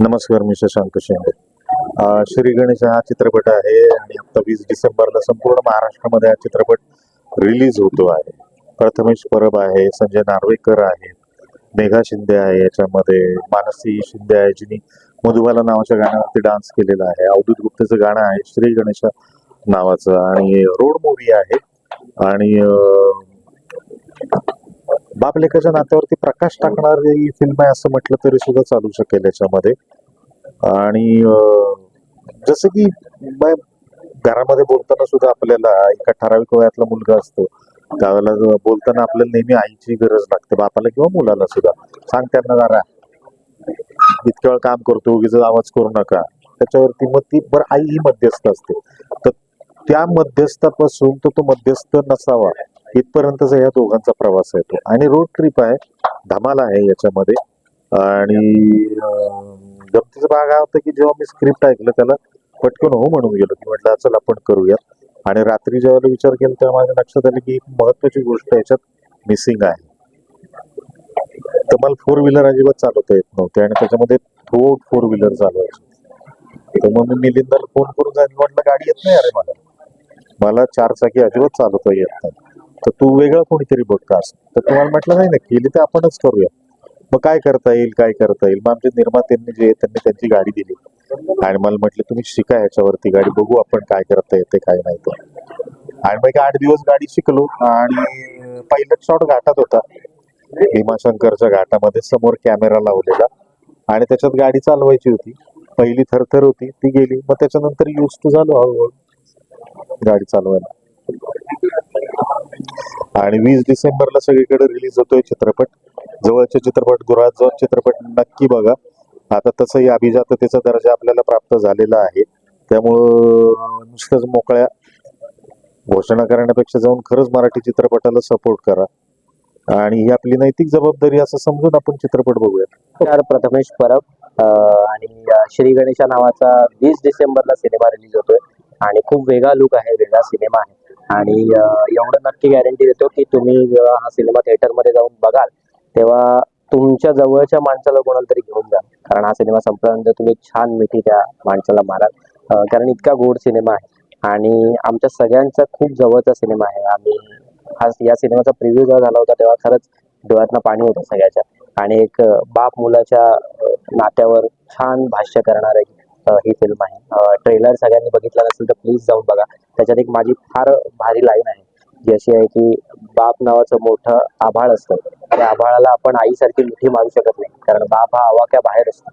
नमस्कार मी शशांक शिंदे. श्री गणेश हा चित्रपट आहे आणि आता वीस डिसेंबरला संपूर्ण महाराष्ट्रामध्ये हा चित्रपट रिलीज होतो आहे. प्रथमेश परब आहे संजय नार्वेकर आहे मेघा शिंदे आहे याच्यामध्ये मानसी शिंदे आहे जिनी मधुबाला नावाच्या गाण्यावरती डान्स केलेला आहे. अवधूत गुप्तेचं गाणं आहे श्री गणेश नावाचं. आणि रोड मूवी आहे. आणि बाप लेखाच्या नात्यावरती प्रकाश टाकणारी फिल्म आहे असं म्हटलं तरी सुद्धा चालू शकेल याच्यामध्ये. आणि जसं की घरामध्ये बोलताना सुद्धा आपल्याला एका ठराविक वयातला मुलगा असतो. त्यावेळेला बोलताना आपल्याला नेहमी आईची गरज लागते बापाला किंवा मुलाला सुद्धा. सांग त्यांना जरा इतक्या वेळ काम करतो उगीच आवाज करू नका. त्याच्यावरती मग ती बरं आई ही मध्यस्थ असते. तर त्या मध्यस्थापासून तो तो मध्यस्थ नसावा. इथपर्यंतचा या दोघांचा प्रवास आहे तो. आणि रोड ट्रिप आहे. धमाल आहे याच्यामध्ये. आणि गमतीचा भाग हा होता की जेव्हा मी स्क्रिप्ट ऐकलं त्याला पटकन हो म्हणून गेलो की म्हटलं चल आपण करूयात. आणि रात्री जेव्हा विचार केला तेव्हा माझ्या लक्षात आलं की एक महत्वाची गोष्ट याच्यात मिसिंग आहे. तर मला फोर व्हीलर अजिबात चालवता येत नव्हते आणि त्याच्यामध्ये थोड फोर व्हीलर चालवायची. तर मग मी मिलिंदाला फोन करून सांगितलं म्हटलं गाडी येत नाही अरे मला. मला चार चाकी अजिबात चालवता येत नाही. तर तू वेगळा कोणीतरी बघतास तर तुम्हाला म्हटलं नाही ना केली तर आपणच करूया. मग काय करता येईल काय करता येईल? मग आमच्या निर्मात्यांनी जे त्यांनी त्यांची गाडी दिली. आणि मला म्हटलं तुम्ही शिका याच्यावरती गाडी बघू आपण काय करता येते काय नाही तर आणि मग एक आठ दिवस गाडी शिकलो. आणि पहिला शॉट घाटात होता. भीमाशंकरच्या घाटामध्ये समोर कॅमेरा लावलेला. आणि त्याच्यात गाडी चालवायची होती. पहिली थरथर होती ती गेली. मग त्याच्यानंतर यूज टू झालो हळूहळू. गाडी चालवायला. आणि वीस डिसेंबरला सगळीकडे रिलीज होतोय चित्रपट. जवळच्या चित्रपटगृहात जाऊन चित्रपट नक्की बघा. आता तसंही अभिजाततेचा दर्जा आपल्याला प्राप्त झालेला आहे. त्यामुळं नुसतंच मोकळ्या घोषणा करण्यापेक्षा जाऊन खरंच मराठी चित्रपटाला सपोर्ट करा. आणि ही आपली नैतिक जबाबदारी असं समजून आपण चित्रपट बघूया तर प्रथमेश परब आणि श्री गणेशा नावाचा वीस डिसेंबरला सिनेमा रिलीज होतोय. आणि खूप वेगळा लुक आहे वेगळा सिनेमा आहे. आणि एवढं नक्की गॅरंटी देतो की तुम्ही जेव्हा हा सिनेमा थिएटरमध्ये जाऊन बघाल तेव्हा तुमच्या जवळच्या माणसाला कोणाला तरी घेऊन जा. कारण हा सिनेमा संपल्यानंतर तुम्ही छान मिठी त्या माणसाला माराल. कारण इतका गोड सिनेमा आहे. आणि आमच्या सगळ्यांचा खूप जवळचा सिनेमा आहे. आम्ही हा या सिनेमाचा प्रिव्ह्यू जेव्हा झाला होता तेव्हा खरंच डोळ्यातनं पाणी होतं सगळ्याच्या. आणि एक बाप मुलाच्या नात्यावर छान भाष्य करणार ही फिल्म आहे. ट्रेलर सगळ्यांनी बघितला नसेल तर प्लीज जाऊन बघा. त्याच्यात एक माझी फार भारी लाईन आहे जी अशी आहे की बाप नावाचं मोठं आभाळ असतं. त्या आभाळाला आपण आईसारखी मिठी मारू शकत नाही कारण बाप हा आवाक्या बाहेर असतो.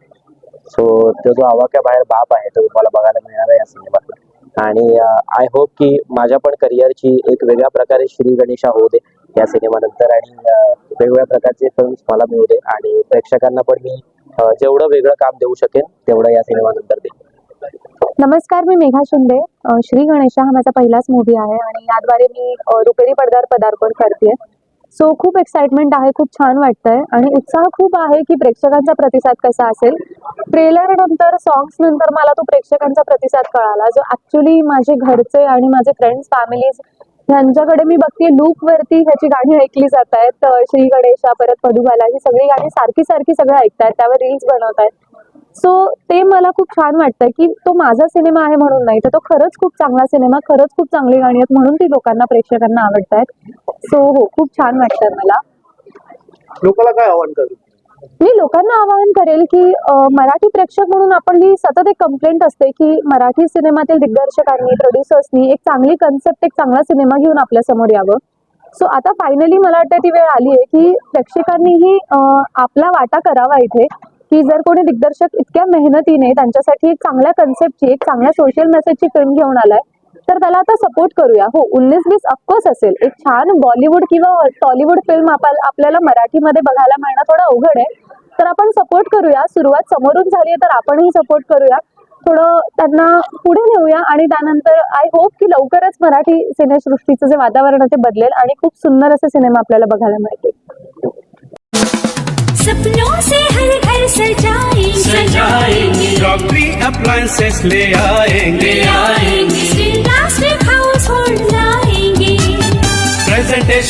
सो तो जो आवाक्या बाहेर बाप आहे तो तुम्हाला बघायला मिळणार आहे या सिनेमात आणि आय होप की माझ्या पण करिअरची एक वेगळ्या प्रकारे श्री गणेशा होऊ दे या सिनेमानंतर. आणि वेगवेगळ्या प्रकारचे फिल्म्स मला मिळू दे. आणि प्रेक्षकांना पण मी जेवढं वेगळं काम देऊ शकेन तेवढं या सिनेमानंतर देईन. नमस्कार मी मेघा शिंदे. श्री गणेशा हा माझा पहिलाच मूवी आहे आणि याद्वारे मी रुपेरी पडदार पदार्पण करते सो खूप एक्साइटमेंट आहे खूप छान वाटतंय आणि उत्साह खूप आहे की प्रेक्षकांचा प्रतिसाद कसा असेल. ट्रेलर नंतर सॉंग्स नंतर मला तो प्रेक्षकांचा प्रतिसाद कळाला. जो ऍक्च्युली माझे घरचे आणि माझे फ्रेंड्स फॅमिलीज ह्यांच्याकडे मी बघते लूक वरती ह्याची गाणी ऐकली जात आहेत श्री गणेशा परत मधुबाला ही सगळी गाणी सारखी सारखी सगळं ऐकतायत त्यावर रील्स बनवतायत. सो ते मला खूप छान वाटतं की तो माझा सिनेमा आहे म्हणून नाही तर तो खरंच खूप चांगला सिनेमा खरंच खूप चांगली गाणी आहेत म्हणून ती लोकांना प्रेक्षकांना आवडतायत. सो हो खूप छान वाटतं मला. लोकांना काय आव्हान करू? मी लोकांना आवाहन करेल की मराठी प्रेक्षक म्हणून आपली सतत एक कंप्लेंट असते की मराठी सिनेमातील दिग्दर्शकांनी प्रोड्युसर्सनी एक चांगली कन्सेप्ट एक चांगला सिनेमा घेऊन आपल्यासमोर यावं. सो आता फायनली मला वाटतं ती वेळ आली आहे की प्रेक्षकांनीही आपला वाटा करावा इथे की जर कोणी दिग्दर्शक इतक्या मेहनतीने त्यांच्यासाठी एक चांगल्या कन्सेप्टची एक चांगल्या सोशल मेसेजची फिल्म घेऊन आलाय तर त्याला आता सपोर्ट करूया. हो उन्नीस वीस ऑफकोर्स असेल. एक छान बॉलिवूड किंवा टॉलिवूड फिल्म आपल्याला मराठीमध्ये बघायला मिळणं थोडं अवघड आहे. तर आपण सपोर्ट करूया. सुरुवात समोरून झाली आहे तर आपणही सपोर्ट करूया. थोडं त्यांना पुढे नेऊया आणि त्यानंतर आय होप की लवकरच मराठी सिनेसृष्टीचं जे वातावरण आहे ते बदलेल आणि खूप सुंदर असे सिनेमा आपल्याला बघायला मिळतील. सपनों से हर घर सजाएंगे. सजाएंगे. रॉकरी अप्लायंसेस ले आएंगे. आएंगे.